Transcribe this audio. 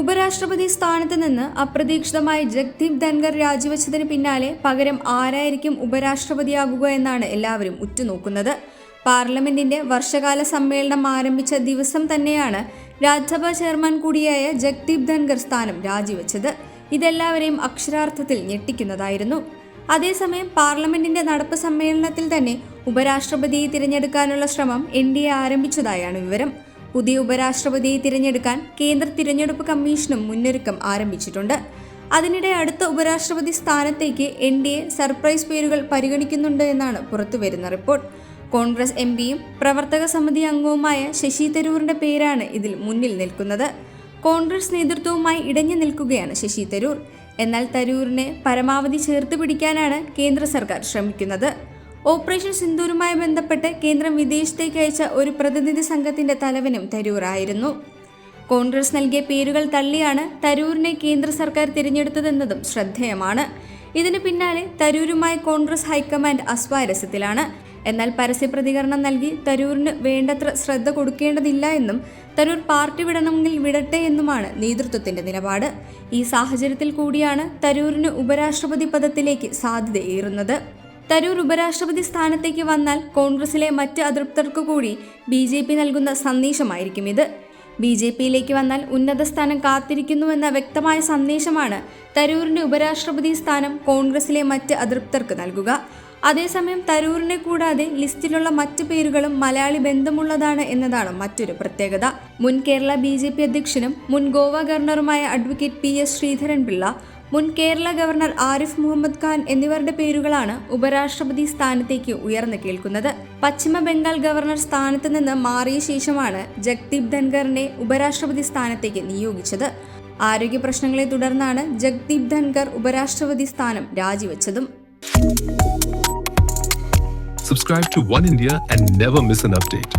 ഉപരാഷ്ട്രപതി സ്ഥാനത്ത് നിന്ന് അപ്രതീക്ഷിതമായി ജഗ്ദീപ് ധൻഖർ രാജിവെച്ചതിന് പിന്നാലെ പകരം ആരായിരിക്കും ഉപരാഷ്ട്രപതിയാകുക എന്നാണ് എല്ലാവരും ഉറ്റുനോക്കുന്നത്. പാർലമെന്റിന്റെ വർഷകാല സമ്മേളനം ആരംഭിച്ച ദിവസം തന്നെയാണ് രാജ്യസഭാ ചെയർമാൻ കൂടിയായ ജഗ്ദീപ് ധൻഖർ സ്ഥാനം രാജിവെച്ചത്. ഇതെല്ലാവരെയും അക്ഷരാർത്ഥത്തിൽ ഞെട്ടിക്കുന്നതായിരുന്നു. അതേസമയം പാർലമെന്റിന്റെ നടപ്പ് സമ്മേളനത്തിൽ തന്നെ ഉപരാഷ്ട്രപതിയെ തിരഞ്ഞെടുക്കാനുള്ള ശ്രമം എൻ ഡി എ ആരംഭിച്ചതായാണ് വിവരം. പുതിയ ഉപരാഷ്ട്രപതിയെ തിരഞ്ഞെടുക്കാൻ കേന്ദ്ര തിരഞ്ഞെടുപ്പ് കമ്മീഷനും മുന്നൊരുക്കം ആരംഭിച്ചിട്ടുണ്ട്. അതിനിടെ അടുത്ത ഉപരാഷ്ട്രപതി സ്ഥാനത്തേക്ക് എൻ ഡി എ സർപ്രൈസ് പേരുകൾ പരിഗണിക്കുന്നുണ്ട് എന്നാണ് പുറത്തുവരുന്ന റിപ്പോർട്ട്. കോൺഗ്രസ് എം പിയും പ്രവർത്തക സമിതി അംഗവുമായ ശശി തരൂറിന്റെ പേരാണ് ഇതിൽ മുന്നിൽ നിൽക്കുന്നത്. കോൺഗ്രസ് നേതൃത്വവുമായി ഇടഞ്ഞു നിൽക്കുകയാണ് ശശി തരൂർ. എന്നാൽ തരൂരിനെ പരമാവധി ചേർത്ത് പിടിക്കാനാണ് കേന്ദ്ര സർക്കാർ ശ്രമിക്കുന്നത്. ഓപ്പറേഷൻ സിന്ദൂരുമായി ബന്ധപ്പെട്ട് കേന്ദ്രം വിദേശത്തേക്ക് അയച്ച ഒരു പ്രതിനിധി സംഘത്തിന്റെ തലവനും തരൂറായിരുന്നു. കോൺഗ്രസ് നൽകിയ പേരുകൾ തള്ളിയാണ് തരൂരിനെ കേന്ദ്ര സർക്കാർ തിരഞ്ഞെടുത്തതെന്നതും ശ്രദ്ധേയമാണ്. ഇതിന് പിന്നാലെ തരൂരുമായി കോൺഗ്രസ് ഹൈക്കമാൻഡ് അസ്വാരസ്യത്തിലാണ്. എന്നാൽ പരസ്യ പ്രതികരണം നൽകി തരൂരിന് വേണ്ടത്ര ശ്രദ്ധ കൊടുക്കേണ്ടതില്ല എന്നും തരൂർ പാർട്ടി വിടണമെങ്കിൽ വിടട്ടെ എന്നുമാണ് നേതൃത്വത്തിന്റെ നിലപാട്. ഈ സാഹചര്യത്തിൽ കൂടിയാണ് തരൂരിന് ഉപരാഷ്ട്രപതി പദത്തിലേക്ക് സാധ്യതയേറുന്നത് തരൂർ ഉപരാഷ്ട്രപതി സ്ഥാനത്തേക്ക് വന്നാൽ കോൺഗ്രസിലെ മറ്റ് അതൃപ്തർക്ക് കൂടി ബി ജെ പി നൽകുന്ന സന്ദേശമായിരിക്കും ഇത്. ബി ജെ പിയിലേക്ക് വന്നാൽ ഉന്നത സ്ഥാനം കാത്തിരിക്കുന്നുവെന്ന വ്യക്തമായ സന്ദേശമാണ് തരൂരിന്റെ ഉപരാഷ്ട്രപതി സ്ഥാനം കോൺഗ്രസിലെ മറ്റ് അതൃപ്തർക്ക് നൽകുക. അതേസമയം തരൂരിനെ കൂടാതെ ലിസ്റ്റിലുള്ള മറ്റു പേരുകളും മലയാളി ബന്ധമുള്ളതാണ് എന്നതാണ് മറ്റൊരു പ്രത്യേകത. മുൻ കേരള ബി ജെ പി അധ്യക്ഷനും മുൻ Goa ഗവർണറുമായ advocate P S Sreedharan Pillai മുൻ കേരള ഗവർണർ ആരിഫ് മുഹമ്മദ് ഖാൻ എന്നിവരുടെ പേരുകളാണ് ഉപരാഷ്ട്രപതി സ്ഥാനത്തേക്ക് ഉയർന്നു കേൾക്കുന്നത്. പശ്ചിമ ബംഗാൾ ഗവർണർ സ്ഥാനത്ത് നിന്ന് മാറിയ ശേഷമാണ് ജഗ്ദീപ് ധൻഖറിനെ ഉപരാഷ്ട്രപതി സ്ഥാനത്തേക്ക് നിയോഗിച്ചത്. ആരോഗ്യ പ്രശ്നങ്ങളെ തുടർന്നാണ് ജഗ്ദീപ് ധൻഖർ ഉപരാഷ്ട്രപതി സ്ഥാനം രാജിവെച്ചതും. Subscribe to One India and never miss an update.